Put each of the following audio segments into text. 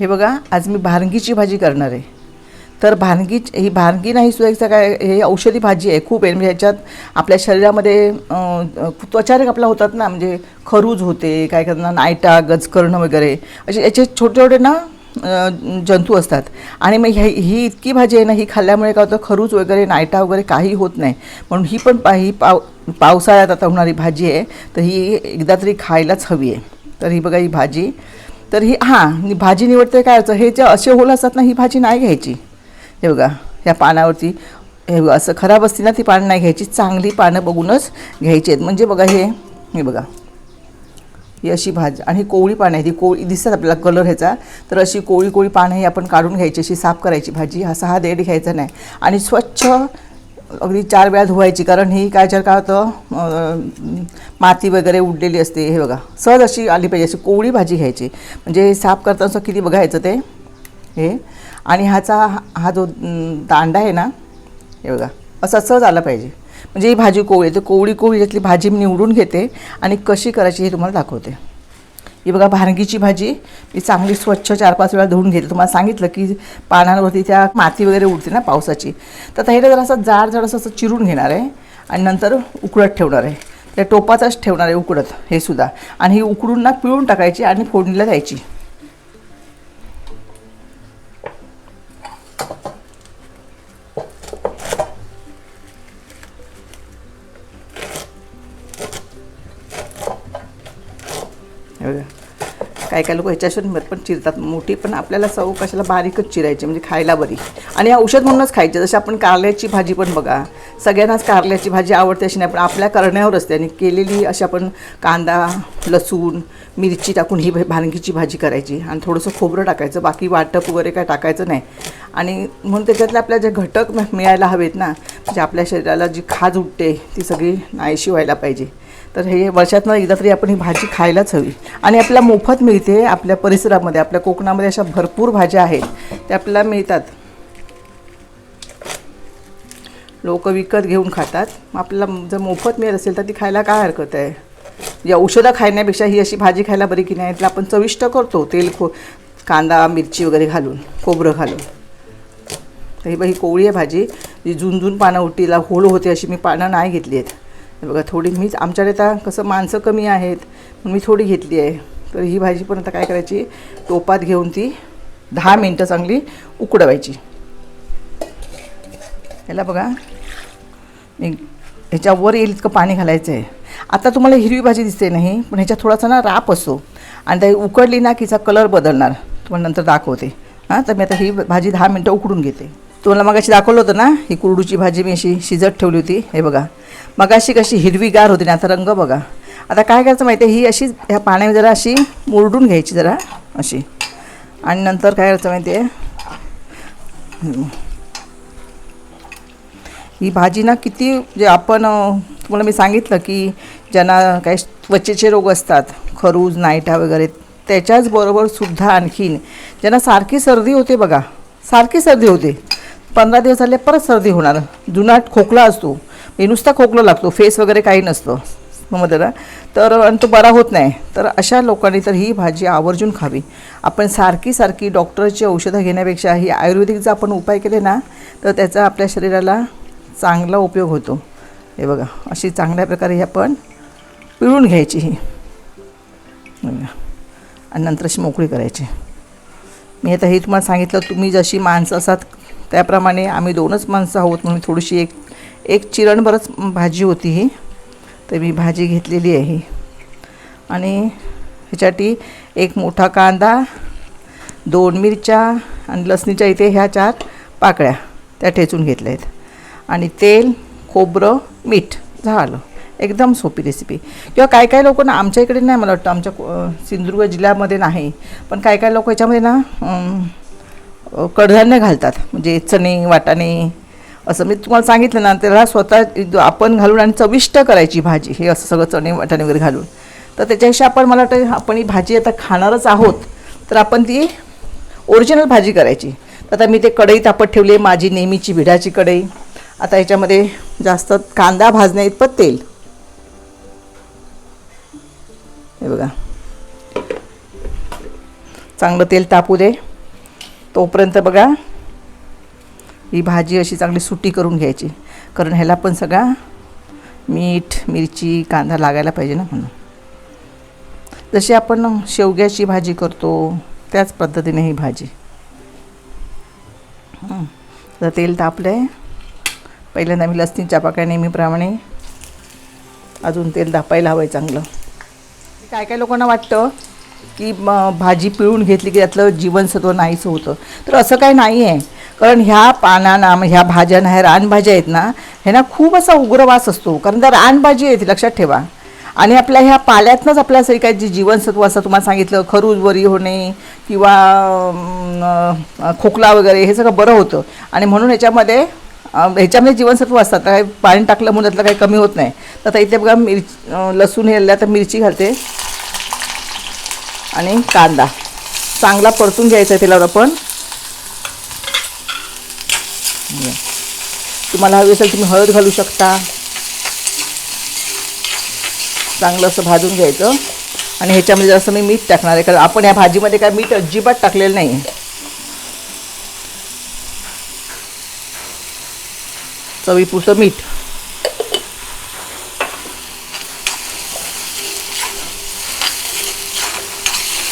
हे बघा आज मी भारंगीची भाजी करणार आहे. तर भारंगी ही भारंगी नाही सुद्धा एक काय हे औषधी भाजी आहे खूप. आहे म्हणजे ह्याच्यात आपल्या शरीरामध्ये अं, त्वचारेक आपला होतात ना म्हणजे खरूज होते काय करणार नायटा गजकर्ण वगैरे. असे याचे छोटे छोटे ना जंतू असतात. आणि मग ह्या ही इतकी भाजी आहे ना ही खाल्ल्यामुळे काय होतं खरूच वगैरे नायटा वगैरे काही होत नाही. म्हणून ही पण पा ही पाव पावसाळ्यात आता होणारी भाजी आहे तर ही एकदा तरी खायलाच हवी आहे. तर ही बघा ही भाजी. तर ही हां ही भाजी निवडते काय असं हे जे असे होल असतात ना ही भाजी नाही घ्यायची. हे बघा ह्या पानावरती हे बघा असं खराब असते ना ती पानं नाही घ्यायची चांगली पानं बघूनच घ्यायची आहेत. म्हणजे बघा हे हे बघा. ही अशी भाजी आणि कोवळी पानं आहे ती कोळी दिसतात आपल्याला कलर ह्याचा. तर अशी कोळी कोळी पानं ही आपण काढून घ्यायची अशी साफ करायची भाजी. हा सहा देठ घ्यायचा नाही. आणि स्वच्छ अगदी चार वेळा धुवायची. कारण ही काय जर काय होतं माती वगैरे उडलेली असते. हे बघा सहज अशी आली पाहिजे. अशी कोवळी भाजी घ्यायची. म्हणजे साफ करताना असं किती बघायचं ते? हे. आणि ह्याचा हा- हा जो दांडा आहे ना हे बघा असा सहज आला पाहिजे. म्हणजे ही भाजी कोवळी आहे. तर कोवळी कोवळी यातली भाजी मी निवडून घेते आणि कशी करायची हे तुम्हाला दाखवते. ही बघा भारंगीची भाजी मी चांगली स्वच्छ चार पाच वेळा धुवून घेते तुम्हाला सांगितलं की पानांवरती त्या माती वगैरे उडते ना पावसाची. तर त्याला जरा असं जाड जाड असं असं चिरून घेणार आहे आणि नंतर उकडत ठेवणार आहे. त्या टोपाचाच ठेवणार आहे उकडत हे सुद्धा. आणि ही उकडून ना पिळून टाकायची आणि फोडणीला द्यायची. काय काय लोक ह्याच्याशिवाय पण चिरतात. मोठी पण आपल्याला चव कशाला बारीकच चिरायची म्हणजे खायला बरी. आणि हे औषध म्हणूनच खायचे. जसे आपण कारल्याची भाजी पण बघा. सगळ्यांनाच कारल्याची भाजी आवडते अशी नाही पण आपल्या करण्यावर असते आणि केलेली अशी आपण कांदा लसूण मिरची टाकून ही भांगीची भाजी करायची आणि थोडंसं खोबरं टाकायचं. बाकी वाटप वगैरे काय टाकायचं नाही. आणि म्हणून त्याच्यातले आपल्या जे घटक मिळायला हवेत ना म्हणजे आपल्या शरीराला जी खाज उठते ती सगळी नाहीशी व्हायला पाहिजे. तर हे वर्षातनं एकदा तरी आपण ही भाजी खायलाच हवी. आणि आपल्याला मोफत मिळते आपल्या परिसरामध्ये आपल्या कोकणामध्ये अशा भरपूर भाज्या आहेत. त्या आपल्याला मिळतात. लोक विकत घेऊन खातात. मग आपल्याला जर मोफत मिळत असेल तर ती खायला काय हरकत आहे? म्हणजे औषधं खाण्यापेक्षा ही अशी भाजी खायला बरी की नाही तर आपण चविष्ट करतो. तेल खो कांदा मिरची वगैरे घालून कोबरं घालून. तर ही बघ ही कोवळी आहे भाजी. जी झुंजून पानं उठीला होळ होते अशी मी पानं नाही घेतली आहेत. हे बघा थोडी मीच आमच्याकडे आता कसं माणसं कमी आहेत म्हणून मी थोडी घेतली आहे. तर ही भाजी पण आता काय करायची? टोपात घेऊन ती दहा मिनटं चांगली उकडवायची. याला बघा मी ह्याच्यावर येईल इतकं पाणी घालायचं आहे आता तुम्हाला हिरवी भाजी दिसते नाही पण ह्याच्यात थोडासा ना राप असतो. आणि त्या उकडली ना की तिचा कलर बदलणार. तुम्हाला नंतर दाखवते. हां तर मी आता ही भाजी दहा मिनटं उकडून घेते. तुम्हाला मग अशी दाखवलं होतं ना ही कुरडूची भाजी मी अशी शिजत ठेवली होती. हे बघा. मग अशी कशी हिरवीगार होती ना आता रंग बघा. आता काय करायचं माहिती आहे ही अशी ह्या पाण्यामध्ये जरा अशी मुरडून घ्यायची जरा अशी. आणि नंतर काय करायचं माहिती आहे ही भाजी ना किती जे आपण तुम्हाला मी सांगितलं की ज्यांना काही त्वचेचे रोग असतात खरूज नायटा वगैरे त्याच्याचबरोबर सुद्धा आणखीन ज्यांना सारखी सर्दी होते बघा सारखी सर्दी होते. पंधरा दिवस झाले परत सर्दी होणार. जुनाट खोकला असतो. मी नुसता खोकला लागतो. फेस वगैरे काही नसतं. मग त्याला तर आणि तो बरा होत नाही. तर अशा लोकांनी तर ही भाजी आवर्जून खावी. आपण सारखी सारखी डॉक्टरची औषधं घेण्यापेक्षा ही आयुर्वेदिक जर आपण उपाय केले ना तर त्याचा आपल्या शरीराला चांगला उपयोग होतो. हे बघा अशी चांगल्या प्रकारे ही आपण पिळून घ्यायची ही. आणि नंतर अशी मोकळी करायची. मी आता हे तुम्हाला सांगितलं तुम्ही जशी माणसं असात त्याप्रमाणे आम्ही दोनच माणसं आहोत म्हणून थोडीशी एक एक चिरणभरच भाजी होती ही. तर मी भाजी घेतलेली आहे. ही आणि ह्याच्यासाठी एक मोठा कांदा दोन मिरच्या आणि लसणीच्या इथे ह्या चार पाकळ्या त्या ठेचून घेतल्या आहेत. आणि तेल खोबरं मीठ झालं. एकदम सोपी रेसिपी किंवा काय काय लोक ना आमच्या इकडे नाही मला वाटतं आमच्या सिंधुदुर्ग जिल्ह्यामध्ये नाही. पण काय काय लोक याच्यामध्ये ना कडधान्य घालतात. म्हणजे चणे वाटाणे असं. मी तुम्हाला सांगितलं ना त्याला स्वतः आपण घालून आणि चविष्ट करायची भाजी. हे असं सगळं चणे वाटाणे वगैरे घालून. तर त्याच्यापेक्षा आपण मला वाटतं आपण ही भाजी आता खाणारच आहोत. तर आपण ती ओरिजिनल भाजी करायची. तर आता मी ते कढई तापत ठेवली आहे माझी नेहमीची भिडाची कढई. आता याच्यामध्ये जास्त कांदा भाजण्या इतपत तेल. हे बघा. चांगलं तेल तापू दे. तोपर्यंत बघा ही भाजी अशी चांगली सुटी करून घ्यायची. कारण ह्याला पण सगळा मीठ मिरची कांदा लागायला पाहिजे ना म्हणून. जशी आपण शेवग्याची भाजी करतो त्याच पद्धतीने ही भाजी. तर तेल तापलं आहे पहिल्यांदा मी लसणीच्या पाक्या नेहमीप्रमाणे अजून तेल धापायला हवं आहे चांगलं. काय काय लोकांना वाटतं की भाजी पिळून घेतली की त्यातलं जीवनसत्व नाहीच होतं. तर असं काही नाही आहे कारण ह्या पानांना मग ह्या भाज्यांना ह्या रानभाज्या आहेत ना ह्यांना खूप असा उग्रवास असतो. कारण त्या रानभाजी आहेत लक्षात ठेवा. आणि आपल्या ह्या पाल्यातनंच आपल्या सगळी काही जी जीवनसत्व असं तुम्हाला सांगितलं खरूज होणे किंवा खोकला वगैरे हे सगळं बरं होतं. आणि म्हणून याच्यामध्ये ह्याच्यामध्ये जीवनसत्व असतात. काही पाणी टाकलं म्हणून त्यातलं काही कमी होत नाही. तर आता इथे बघा मिर लसूण हे तर मिरची घालते. आणि कांदा. चांगला परतून घ्यायचा आहे तेलावर आपण. तुम्हाला हवी असेल तुम्ही हळद घालू शकता. चांगलं असं भाजून घ्यायचं. आणि ह्याच्यामध्ये जास्त मी मीठ टाकणार आहे. कारण आपण या भाजीमध्ये काय मीठ अजिबात टाकलेलं नाही. चवीपुसं मीठ.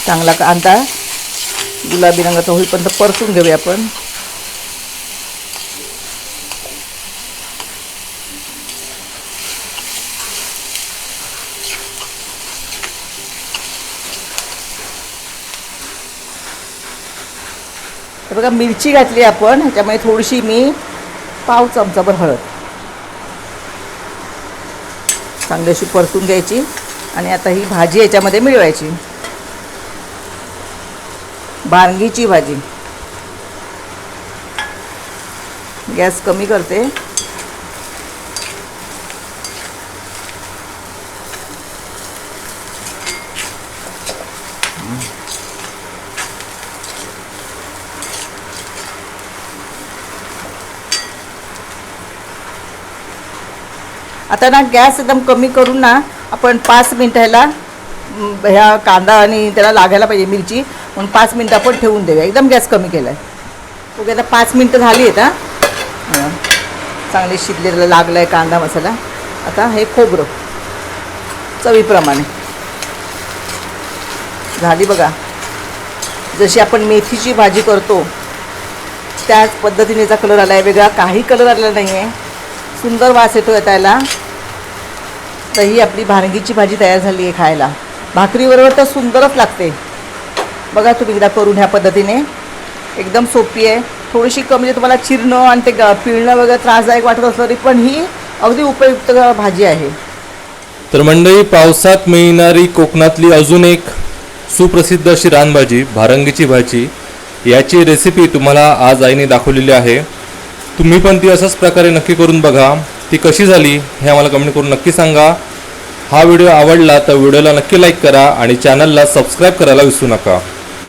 चांगला कांदा गुलाबी रंगाचा होईपर्यंत परतून घेऊया आपण. बघा मिरची घातली आपण ह्याच्यामध्ये थोडीशी मी पाव चमचाभर हळद. चांगली अशी परतून घ्यायची आणि आता ही भाजी याच्यामध्ये मिळवायची. बारंगीची भाजी. गॅस कमी करते. आता ना गॅस एकदम कमी करून ना आपण पाच मिनटं ह्याला ह्या कांदा आणि त्याला लागायला पाहिजे मिरची म्हणून पाच मिनटं आपण ठेवून देऊया. एकदम गॅस कमी केला आहे ओके आता पाच मिनटं झाली आहेत हां. चांगले शिजलेला लागलं आहे कांदा मसाला. आता हे खोबरं चवीप्रमाणे. झाली बघा. जशी आपण मेथीची भाजी करतो त्याच पद्धतीने कलर आला आहे वेगळा काही कलर आलेला नाही आहे सुंदर वास येतो आहे त्याला तर ही आपली भानगीची भाजी तयार झाली आहे खायला. भाकरीबरोबर तर सुंदरच लागते. बघा तुम्ही एकदा करून ह्या पद्धतीने. एकदम सोपी आहे. थोडीशी कमी म्हणजे तुम्हाला चिरणं आणि ते ग- पिळणं वगैरे त्रासदायक वाटत असलं तरी पण ही अगदी उपयुक्त भाजी आहे. तर मंडळी पावसात मिळणारी कोकणातली अजून एक सुप्रसिद्ध अशी रानभाजी भारंगीची भाजी याची रेसिपी तुम्हाला आज आईने दाखवलेली आहे. तुम्ही पण ती अशाच प्रकारे नक्की करून बघा. ती कशी झाली हे आम्हाला कमेंट करून नक्की सांगा. हा व्हिडिओ आवडला तर व्हिडिओला नक्की लाईक करा आणि चॅनलला सबस्क्राईब करायला विसरू नका.